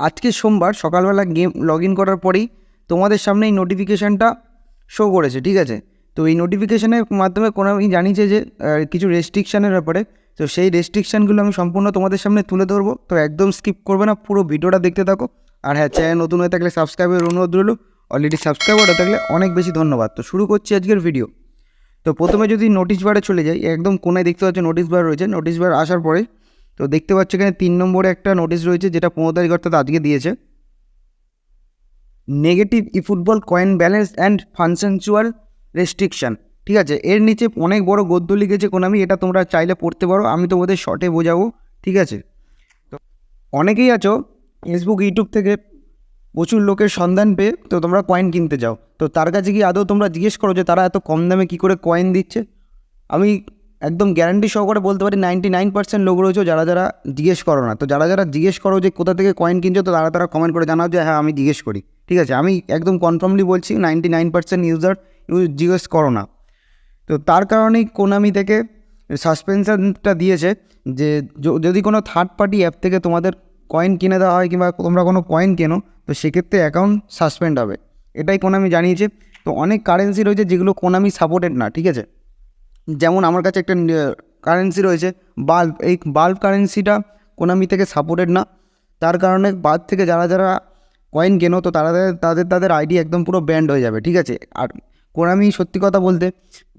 আজকে সোমবার সকালবেলা গেম লগ ইন করার পরেই তোমাদের সামনে এই নোটিফিকেশানটা শো করেছে, ঠিক আছে? তো এই নোটিফিকেশানের মাধ্যমে কোনো আমি জানিয়েছে যে কিছু রেস্ট্রিকশানের ব্যাপারে, তো সেই রেস্ট্রিকশানগুলো আমি সম্পূর্ণ তোমাদের সামনে তুলে ধরবো। তো একদম স্কিপ করবে না, পুরো ভিডিওটা দেখতে থাকো। আর হ্যাঁ চ্যানেল নতুন হয়ে থাকলে সাবস্ক্রাইবের অনুরোধ রইল। অলরেডি সাবস্ক্রাইব হয়ে থাকলে অনেক বেশি ধন্যবাদ। তো শুরু করছি আজকের ভিডিও তো প্রথমে যদি নোটিশ বারে চলে যাই, একদম কোনায় দেখতে পাচ্ছ নোটিশ বার রয়েছে। নোটিশ বার আসার পরে তো দেখতে পাচ্ছ এখানে তিন নম্বরে একটা নোটিশ রয়েছে, যেটা পনেরো তারিখ অর্থাৎ আজকে দিয়েছে। Negative e football coin balance and functional restriction ঠিক আছে? এর নিচে অনেক বড় গদ্য লিখেছে কোনামি এটা তোমরা চাইলে পড়তে পারো, আমি তোমাদের শর্টে বোঝাবো। ঠিক আছে? তো অনেকেই আছো ফেসবুক ইউটিউব থেকে প্রচুর লোকের সন্ধান পেয়ে, তো তোমরা কয়েন কিনতে যাও। তো তার কাছে কি আদৌ তোমরা জিজ্ঞেস করো যে তারা এত কম দামে কী করে কয়েন দিচ্ছে? আমি একদম গ্যারান্টি সহকারে বলতে পারি নাইনটি নাইন পার্সেন্ট লোক রয়েছে যারা যারা জিজ্ঞেস করো না। তো যারা যারা জিজ্ঞেস করো যে কোথা থেকে কয়েন কিনছো, তো তারা তারা কমেন্ট করে জানাও যে হ্যাঁ আমি জিজ্ঞেস করি। ঠিক আছে? আমি একদম কনফার্মলি বলছি ninety nine percent user use জিজ্ঞেস করো না। তো তার কারণেই কোনামি থেকে সাসপেনশনটা দিয়েছে যে যদি কোনো থার্ড পার্টি অ্যাপ থেকে তোমাদের কয়েন কিনে দেওয়া হয় কিংবা তোমরা কোনো কয়েন কেনো, তো সেক্ষেত্রে অ্যাকাউন্ট সাসপেন্ড হবে। এটাই কোনামি জানিয়েছে। তো অনেক কারেন্সি রয়েছে যেগুলো কোনামি সাপোর্টেড না, ঠিক আছে? যেমন আমার কাছে একটা কারেন্সি রয়েছে বাল্ব এই বাল্ব কারেন্সিটা কোনামি থেকে সাপোর্টেড না। তার কারণে বাদ থেকে যারা যারা কয়েন কেনো, তো তারা তাদের- তাদের আইডি একদম পুরো ব্যান্ড হয়ে যাবে, ঠিক আছে? আর কোনামি সত্যি কথা বলতে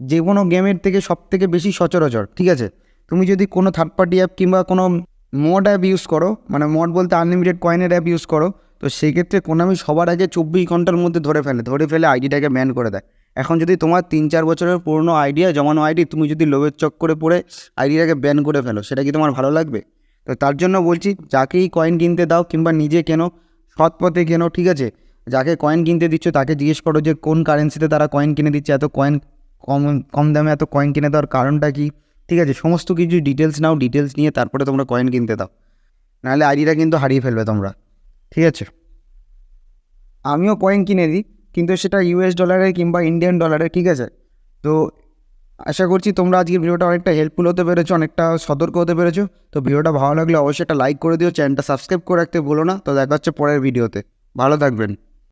যে কোনো গেমের থেকে সব থেকে বেশি সচরাচর, ঠিক আছে? তুমি যদি কোনো থার্ড পার্টি অ্যাপ কিংবা কোনো মড অ্যাপ ইউজ করো মানে মড বলতে আনলিমিটেড কয়েনের অ্যাপ ইউজ করো, তো সেক্ষেত্রে কোনামি সবার আগে চব্বিশ ঘণ্টার মধ্যে ধরে ফেলে ধরে ফেলে আইডিটাকে ব্যান করে দেয়। এখন যদি তোমার তিন চার বছরের পুরনো আইডিয়া জমানো আইডি তুমি যদি লোভের চক করে পড়ে আইডিটাকে ব্যান করে ফেলো, সেটা কি তোমার ভালো লাগবে? তো তার জন্য বলছি, যাকেই কয়েন কিনতে দাও কিংবা নিজে কেনো, সৎ পথে কেনো, ঠিক আছে? যাকে কয়েন কিনতে দিচ্ছ তাকে জিজ্ঞেস করো যে কোন কারেন্সিতে তারা কয়েন কিনে দিচ্ছে, এত কয়েন কম কম দামে এত কয়েন কিনে দেওয়ার কারণটা কি? ঠিক আছে, সমস্ত কিছু ডিটেলস নাও ডিটেলস নিয়ে তারপরে তোমরা কয়েন কিনতে দাও। নাহলে আইডিটা কিন্তু হারিয়ে ফেলবে তোমরা। ঠিক আছে? আমিও কয়েন কিনে দিই। কিন্তু সেটা ইউএস ডলারে কিংবা ইন্ডিয়ান ডলারে ঠিক আছে? তো আশা করছি তোমরা আজকের ভিডিওটা অনেকটা হেল্পফুল হতে পেরেছ, অনেকটা সতর্ক হতে পেরেছ। তো ভিডিওটা ভালো লাগলে অবশ্যই একটা লাইক করে দিও চ্যানেলটা সাবস্ক্রাইব করে রাখতে বলো না। তো দেখা হচ্ছে পরের ভিডিওতে। ভালো থাকবেন।